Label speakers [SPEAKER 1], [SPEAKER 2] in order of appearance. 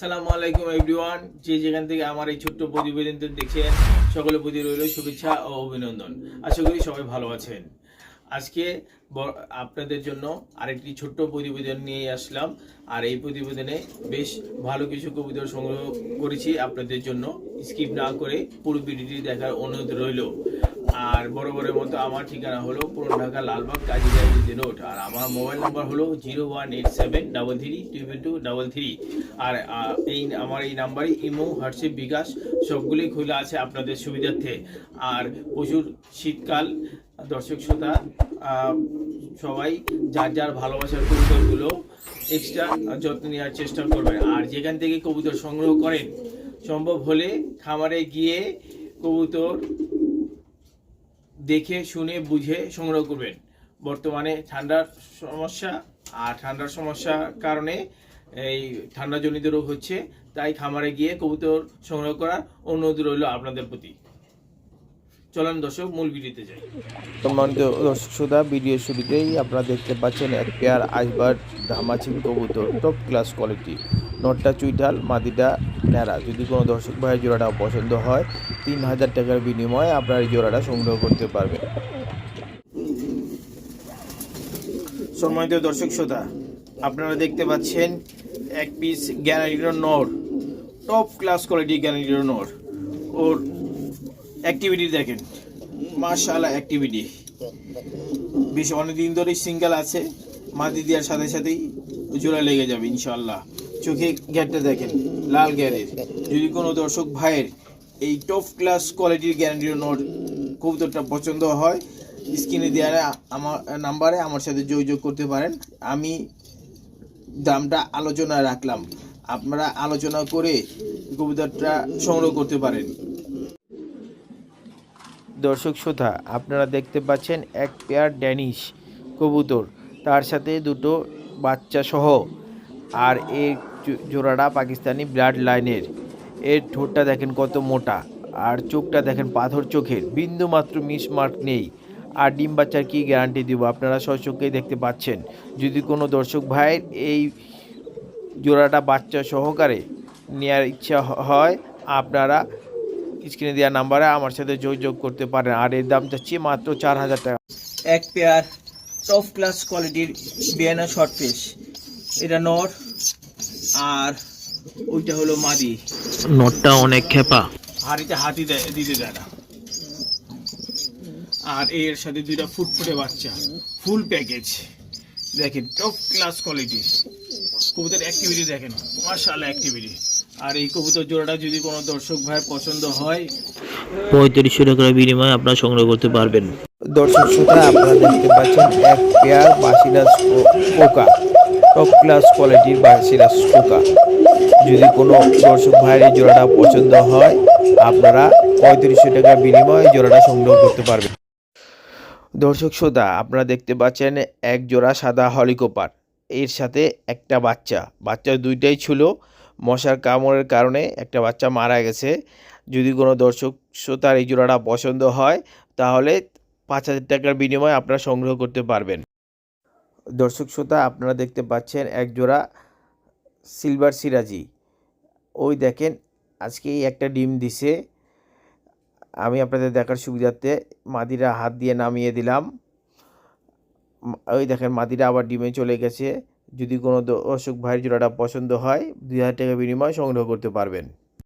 [SPEAKER 1] সালামু আলাইকুম এভরিওয়ান। যে যেখান থেকে আমার এই ছোট্ট প্রতিবেদনটি দেখছেন সকলের প্রতি রইল শুভেচ্ছা ও অভিনন্দন। আশা করি সবাই ভালো আছেন। আজকে আপনাদের জন্য আরেকটি ছোট্ট প্রতিবেদন নিয়ে আসলাম। আর এই প্রতিবেদনে বেশ ভালো কিছু কবিতা সংগ্রহ করেছি আপনাদের জন্য। স্কিপ না করে পুরো ভিডিওটি দেখার অনুরোধ রইল। আর বরাবরের মতো আমার ঠিকানা হলো পুরনো ঢাকা, লালবাগ, কাজী রোড। আর আমার মোবাইল নাম্বার হলো zero one eight seven double three triple two double three. আর এই, আমার এই নাম্বারে ইমো, হোয়াটসঅ্যাপ, বিকাশ, সবগুলোই খোলা আছে আপনাদের সুবিধার্থে। আর প্রচুর শীতকাল, দর্শক শ্রোতা সবাই যার যার ভালোবাসার কবুতরগুলো এক্সট্রা যত্ন নেওয়ার চেষ্টা করবেন। আর যেখান থেকে কবুতর সংগ্রহ করেন, সম্ভব হলে খামারে গিয়ে কবুতর দেখে, শুনে, বুঝে সংগ্রহ করবেন। বর্তমানে ঠান্ডার সমস্যা আর ঠান্ডার সমস্যার কারণে এই ঠান্ডাজনিত রোগ হচ্ছে, তাই খামারে গিয়ে কবুতর সংগ্রহ করার অনুরোধ রইল আপনাদের প্রতি। চলেন দর্শক, মূল ভিডিওতে যাই।
[SPEAKER 2] সম্মানিত দর্শক শ্রোতা, ভিডিও শুরুতেই আপনারা দেখতে পাচ্ছেন এক পেয়ার আইসবার ধামাচিন কবুতর টপ ক্লাস কোয়ালিটি নটটা, চুইঠাল, মাদিটা, ন্যাড়া। যদি কোনো দর্শক ভাইয়ের জোড়াটা পছন্দ হয়, তিন হাজার টাকার বিনিময়ে আপনার এই জোড়াটা সংগ্রহ করতে পারবেন।
[SPEAKER 1] সম্মানিত দর্শক শ্রোতা, আপনারা দেখতে পাচ্ছেন এক পিস গ্যানারিডো নর। টপ ক্লাস কোয়ালিটি গ্যানারিডো নর। ওর অ্যাক্টিভিটি দেখেন। মার্শাল্লাহ অ্যাক্টিভিটি বেশ অনেকদিন ধরেই সিঙ্গেল আছে। মাদি দেওয়ার সাথে সাথেই জোড়া লেগে যাবে ইনশাল্লাহ চোখে গ্যাটটা দেখেন, লাল গ্যারের যদি কোনো দর্শক ভাইয়ের এই টপ ক্লাস কোয়ালিটির গ্যারান্টির নোট কবুতরটা পছন্দ হয় স্ক্রিনে দেওয়া আমার নাম্বারে আমার সাথে যোগাযোগ করতে পারেন। আমি দামটা আলোচনায় রাখলাম। আপনারা আলোচনা করে কবুতরটা সংগ্রহ করতে পারেন।
[SPEAKER 2] দর্শক শ্রোতা, আপনারা দেখতে পাচ্ছেন এক পেয়ার ড্যানিশ কবুতর। তার সাথে দুটো বাচ্চা সহ। আর জো- জোড়াটা পাকিস্তানি ব্লাড লাইনের। এর ঠোঁটটা দেখেন কত মোটা আর চোখটা দেখেন পাথর চোখের। বিন্দু মাত্র মিসমার্ক নেই। আর ডিম বাচ্চার কী গ্যারান্টি দিব আপনারা সচক্ষেই দেখতে পাচ্ছেন। যদি কোনো দর্শক ভাইয়ের এই জোড়াটা বাচ্চা সহকারে নেওয়ার ইচ্ছা হয়, আপনারা স্ক্রিনে দেওয়া নাম্বারে আমার সাথে যোগাযোগ করতে পারেন। আর এর দাম চাচ্ছি মাত্র চার হাজার টাকা।
[SPEAKER 1] এক পেয়ার টপ ক্লাস কোয়ালিটির বিয়ানা শর্ট পিস এটা নর। আর ওইটা হলো মাদি।
[SPEAKER 2] নটটা অনেক খেপা।
[SPEAKER 1] হাড়িতে হাতি দেয় দিতে দেয় না। আর এর সাথে দুইটা ফুটফুটে বাচ্চা ফুল প্যাকেজ দেখেন টপ ক্লাস কোয়ালিটি কবুতর অ্যাক্টিভিটি দেখেন মার্শাল অ্যাক্টিভিটি আর এই কবুতর জোড়াটা যদি কোনো দর্শক ভাই পছন্দ হয়
[SPEAKER 3] পঁয়ত্রিশশো টাকার বিনিময়ে আপনারা সংগ্রহ করতে পারবেন।
[SPEAKER 2] দর্শক শ্রোতা আপনারা দেখতে পাচ্ছেন এক পেয়ার বাসিরাজ পোকা। টপ ক্লাস কোয়ালিটির বাসিরাজ পোকা যদি কোনো দর্শক ভাইয়ের এই জোড়াটা পছন্দ হয়, আপনারা পঁয়ত্রিশশো টাকার বিনিময়ে জোড়াটা সংগ্রহ করতে পারবেন। দর্শক শ্রোতা, আপনারা দেখতে পাচ্ছেন এক জোড়া সাদা হলিকোপার। এর সাথে একটা বাচ্চা। বাচ্চা দুইটাই ছিল। মশার কামড়ের কারণে একটা বাচ্চা মারা গেছে। যদি কোনো দর্শক শ্রোতার এই জোড়াটা পছন্দ হয়, তাহলে পাঁচ হাজার টাকার বিনিময়ে আপনারা সংগ্রহ করতে পারবেন। দর্শক শ্রোতা, আপনারা দেখতে পাচ্ছেন এক জোড়া সিলভার সিরাজি। ওই দেখেন, আজকেই একটা ডিম দিছে। আমি আপনাদের দেখার সুবিধার্থে মাদিরা হাত দিয়ে নামিয়ে দিলাম। ওই দেখেন, মাদিরা আবার ডিমে চলে গেছে। যদি কোনো দর্শক ভাইয়ের জোড়াটা পছন্দ হয়, দুই হাজার টাকা বিনিময়ে সংগ্রহ করতে পারবেন।